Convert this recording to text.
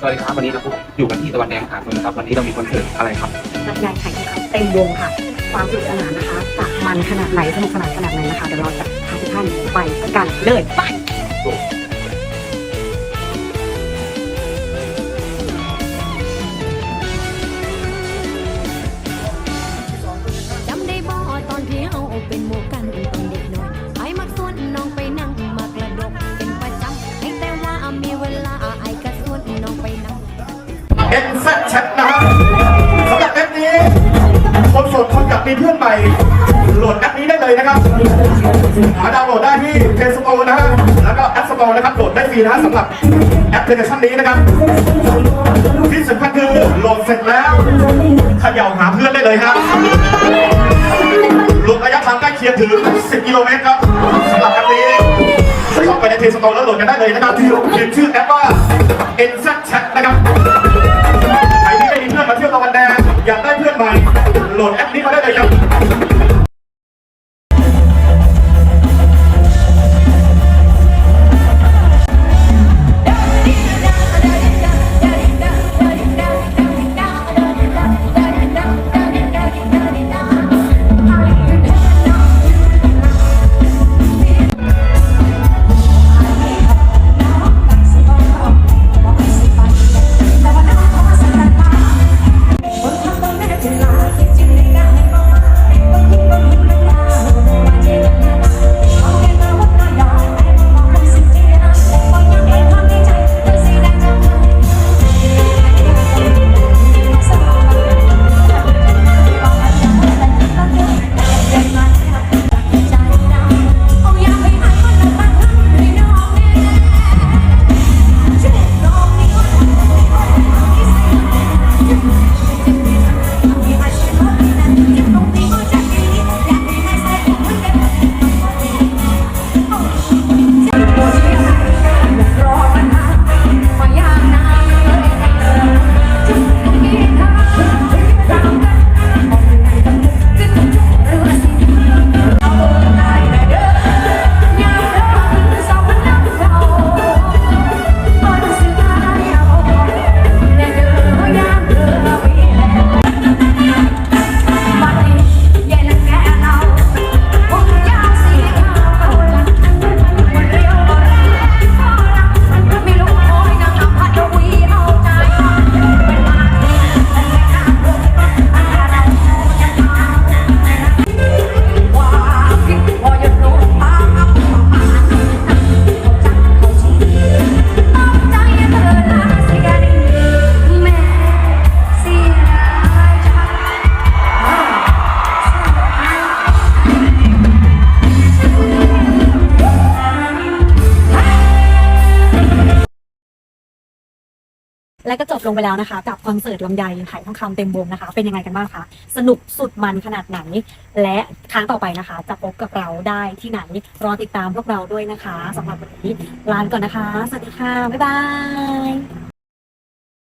สวัสดีครับวันนี้เราอยู่กันที่ตะวันแดงหาดนนะครับวันนี้เรามีคอนเสิร์ตอะไรครับลำไยไข่ทองคำเต็มวงค่ะ ความสนุกสนานนะคะจะมันขนาดไหนสนุกสนานขนาดไหนนะคะเดี๋ยวเราจะพาทุกท่านไปกันเลยไป เอ็นแซดแชทนะครับสำหรับแอปนี้ คนโสดคนอยากมีเพื่อนใหม่โหลดแอปนี้ได้เลยนะครับหาดาวน์โหลดได้ที่ Play Store นะฮะแล้วก็ App Store นะครับโหลดได้ฟรีนะสำหรับแอปพลิเคชันนี้นะครับที่สำคัญคือโหลดเสร็จแล้วเขย่าหาเพื่อนได้เลยครับรวมระยะทางใกล้เคียงถึง 10 กิโลเมตรครับสำหรับแอปนี้เข้าไปใน Play Store แล้วโหลดกันได้เลยนะครับที่เขียนชื่อแอปว่า n z Chat นะครับ และก็จบลงไปแล้วนะคะ กับคอนเสิร์ตลำไยถ่ายทองคำเต็มวงนะคะ เป็นยังไงกันบ้างคะสนุกสุดมันขนาดไหน และครั้งต่อไปนะคะ จะพบกับเราได้ที่ไหนรอติดตามพวกเราด้วยนะคะสำหรับวันนี้ลาไปก่อนนะคะ สวัสดีค่ะ บ๊ายบาย